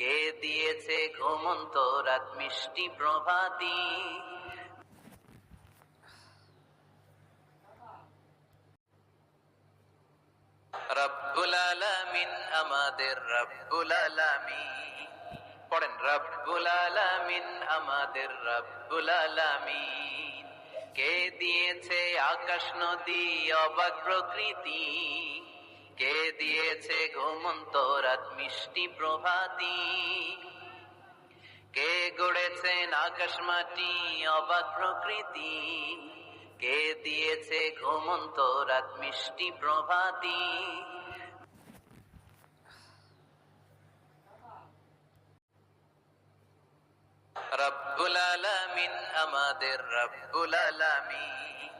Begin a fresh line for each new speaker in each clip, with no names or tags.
কে দিয়েছে ঘুমন্ত রাত মিষ্টি প্রভাতী? রব্বুল আলামিন আমাদের রব্বুল আলামিন। পড়েন, রব্বুল আলামিন আমাদের রব্বুল আলামিন। কে দিয়েছে আকাশ নদী অবাক প্রকৃতি? কে দিয়েছে ঘুমন্ত রাত মিষ্টি প্রভাতি? কে গড়েছেন আকাশ মাটি অবাক প্রকৃতি? কে দিয়েছে ঘুমন্ত রাত মিষ্টি প্রভাতী? রব্বুল আলামিন আমাদের রব্বুল আলামিন।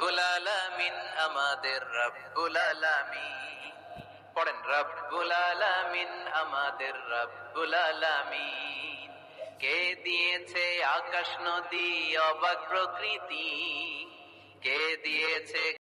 রব্বুল আলামিন, আমাদের রব্বুল আলামিন। পড়েন, রব্বুল আলামিন, আমাদের রব্বুল আলামিন। কে দিয়েছে আকাশ নদী, অবাক প্রকৃতি? কে দিয়েছে